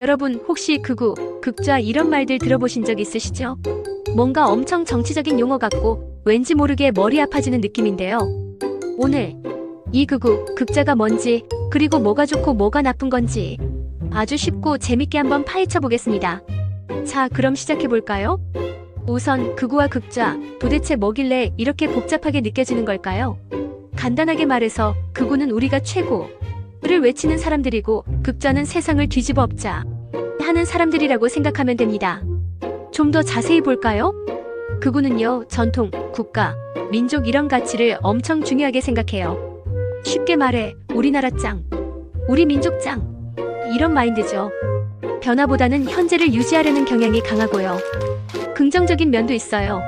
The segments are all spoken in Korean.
여러분 혹시 극우, 극좌 이런 말들 들어보신 적 있으시죠? 뭔가 엄청 정치적인 용어 같고 왠지 모르게 머리 아파지는 느낌인데요. 오늘 이 극우, 극자가 뭔지 그리고 뭐가 좋고 뭐가 나쁜 건지 아주 쉽고 재밌게 한번 파헤쳐 보겠습니다. 자, 그럼 시작해 볼까요? 우선 극우와 극좌 도대체 뭐길래 이렇게 복잡하게 느껴지는 걸까요? 간단하게 말해서 극우는 우리가 최고 를 외치는 사람들이고 극좌는 세상을 뒤집어 엎자 하는 사람들이라고 생각하면 됩니다. 좀 더 자세히 볼까요? 극우는요, 전통, 국가, 민족 이런 가치를 엄청 중요하게 생각해요. 쉽게 말해, 우리나라 짱, 우리 민족 짱, 이런 마인드죠. 변화보다는 현재를 유지하려는 경향이 강하고요. 긍정적인 면도 있어요.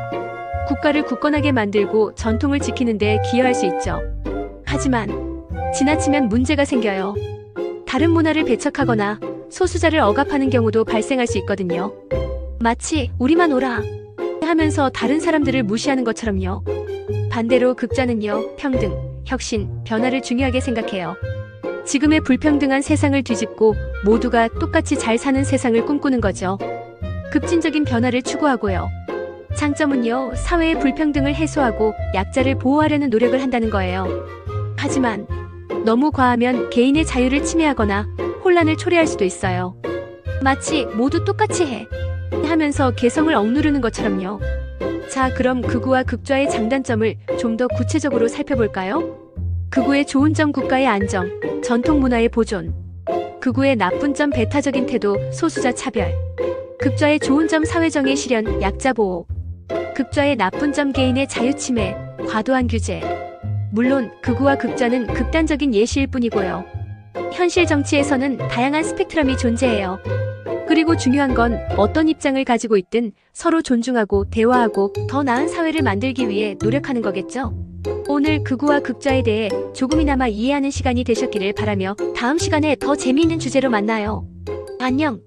국가를 굳건하게 만들고 전통을 지키는 데 기여할 수 있죠. 하지만 지나치면 문제가 생겨요. 다른 문화를 배척하거나 소수자를 억압하는 경우도 발생할 수 있거든요. 마치 우리만 오라 하면서 다른 사람들을 무시하는 것처럼요. 반대로 극자는요, 평등, 혁신, 변화를 중요하게 생각해요. 지금의 불평등한 세상을 뒤집고 모두가 똑같이 잘 사는 세상을 꿈꾸는 거죠. 급진적인 변화를 추구하고요. 장점은요, 사회의 불평등을 해소하고 약자를 보호하려는 노력을 한다는 거예요. 하지만 너무 과하면 개인의 자유를 침해하거나 혼란을 초래할 수도 있어요. 마치 모두 똑같이 해 하면서 개성을 억누르는 것처럼요. 자, 그럼 극우와 극좌의 장단점을 좀 더 구체적으로 살펴볼까요? 극우의 좋은 점 국가의 안정, 전통 문화의 보존. 극우의 나쁜 점 배타적인 태도, 소수자 차별. 극좌의 좋은 점 사회정의 실현, 약자 보호. 극좌의 나쁜 점 개인의 자유 침해, 과도한 규제. 물론 극우와 극좌는 극단적인 예시일 뿐이고요. 현실 정치에서는 다양한 스펙트럼이 존재해요. 그리고 중요한 건 어떤 입장을 가지고 있든 서로 존중하고 대화하고 더 나은 사회를 만들기 위해 노력하는 거겠죠. 오늘 극우와 극좌에 대해 조금이나마 이해하는 시간이 되셨기를 바라며 다음 시간에 더 재미있는 주제로 만나요. 안녕!